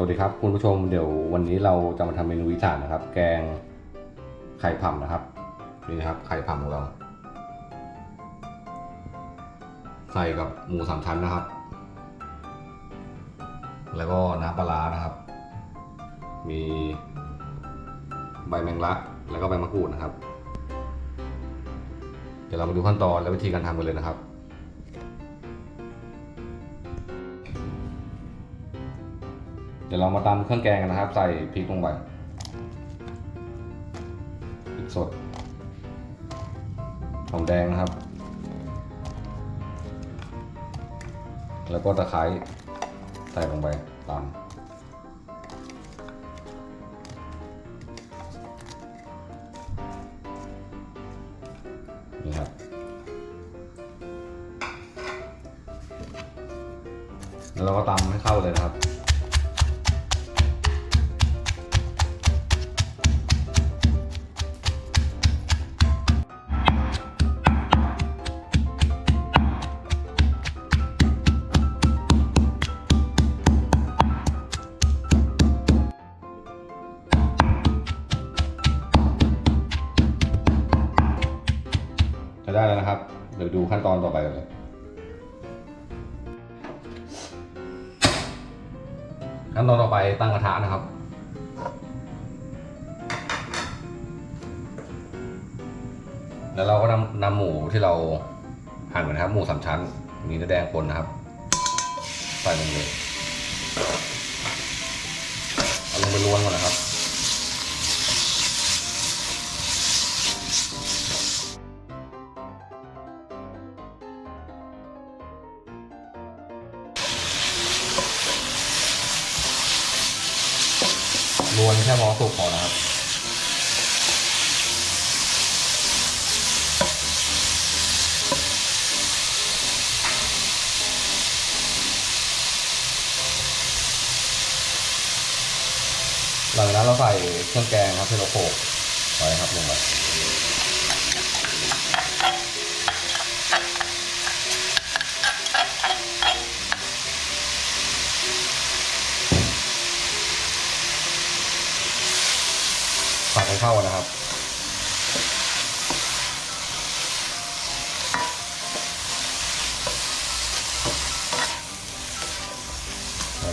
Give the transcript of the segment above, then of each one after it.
สวัสดีครับคุณผู้ชมเดี๋ยววันนี้เราจะมาทำเมนูอีสานนะครับ แกงไข่ผ่ำนะครับนี่นะครับไข่ผ่ำของเรา ใส่กับหมูสามชั้นนะครับ แล้วก็น้ำปลานะครับ มีใบแมงลัก แล้วก็ใบมะกรูดนะครับ เดี๋ยวเรามาดูขั้นตอนและวิธีการทำกันเลยนะครับ เดี๋ยวเรามาตำเครื่องแกงกันนะครับ ใส่พริกลงไปพริกสดหอมแดงนะครับ แล้วก็ตะไคร้ใส่ลงไปตามนี่ครับแล้วเราก็ตำให้เข้าเลยนะครับ นะครับ เดี๋ยวดูขั้นตอนต่อไปกันเลยขั้นตอนต่อไปตั้งกระทะนะครับแล้วเราก็นำนำหมูที่เราหั่นไว้นะครับ หมูสามชั้นมีเนื้อแดงปนนะครับใส่ลงเลยเอาลงไปล้วนก่อนนะครับ รวนแค่พอสุกพอนะครับหลังจากนั้นเราใส่เครื่องแกงครับที่เราโขลกไว้ครับลงไป เข้านะครับ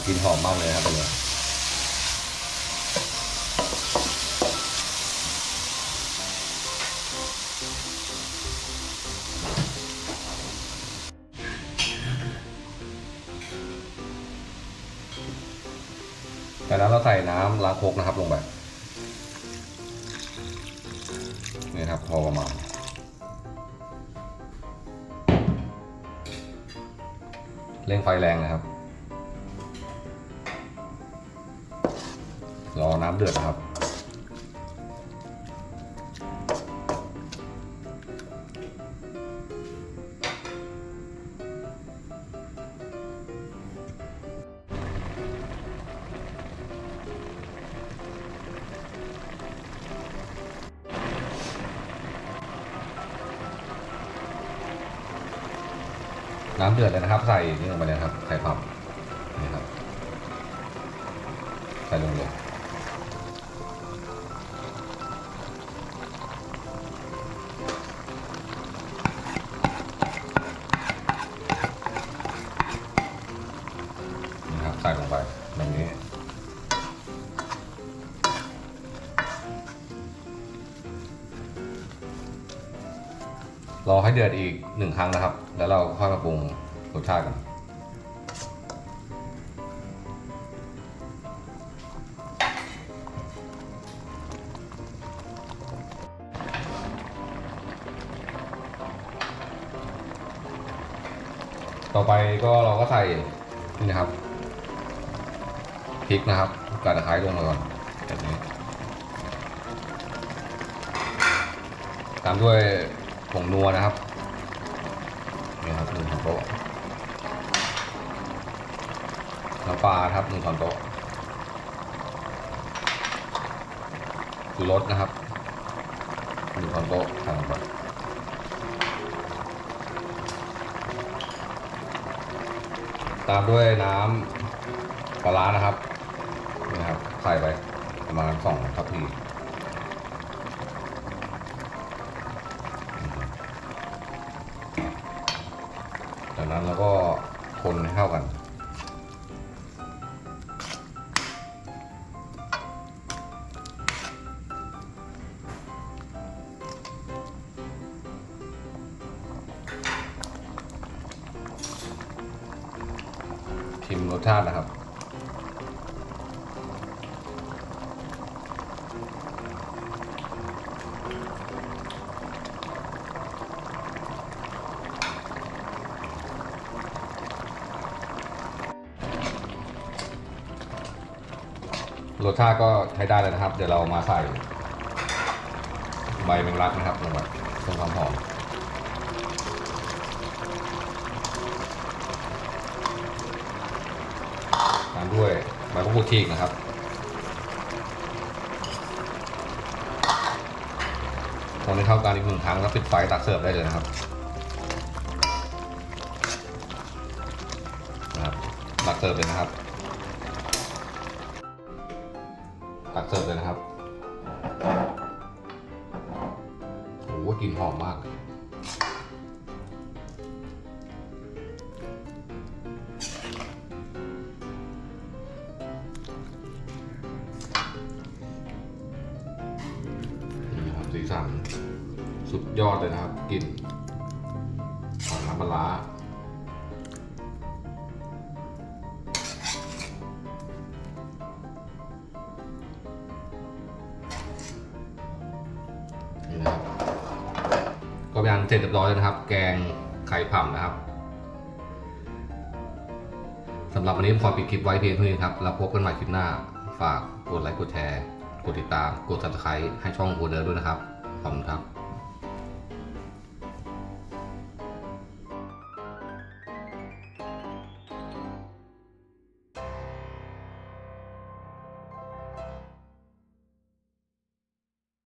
กินหอมมากเลยครับตรงนี้จากนั้นเราใส่น้ำล้างโคกนะครับลงไป พอประมาณเร่งไฟแรงนะครับ รอน้ำเดือดนะครับ น้ำเดือดเลยนะครับ ใส่นี่ลงไปเลยครับไข่พับ รอให้เดือดอีกหนึ่งครั้งนะครับ แล้วเราค่อยมาปรุงรสชาติกัน ต่อไปก็เราก็ใส่นี่นะครับพริกนะครับกระตะไคร้ลงมาก่อนแบบนี้ตามด้วย ผงนัวนะครับนี่ครับหนึ่งช้อนโต๊ะน้ำปลาครับหนึ่งช้อนโต๊ะชูรสนะครับหนึ่งช้อนโต๊ะใส่ลงไปตามด้วยน้ำปลาร้านะครับใส่ไปประมาณสองทัพพี จากนั้นเราก็คนให้เข้ากัน ชิมรสชาตินะครับ รสชาติก็ใช้ได้เลยนะครับ เดี๋ยวเรามาใส่ ใบแมงลักนะครับลงไปเพิ่มความหอมตามด้วยใบมะกรูดฉีกนะครับคนให้เข้ากันอีกหนึ่งครั้งแล้วปิดไฟตักเสิร์ฟได้เลยนะครับนะครับตักเสิร์ฟเลยนะครับ ตักเสิร์ฟเลยนะครับโอ้โหกลิ่นหอมมากนี่ครับสีสันสุดยอดเลยนะครับกลิ่นของน้ำปลา การเสร็จเรียบร้อยแล้วนะครับ แกงไข่ผำนะครับสำหรับวันนี้ผมขอปิดคลิปไว้เพียงเท่านี้ครับแล้วพบกันใหม่คลิปหน้า ฝากกดไลค์กดแชร์ กดติดตาม กด subscribe ให้ช่องโคเดอร์ด้วยนะครับ ขอบคุณครับ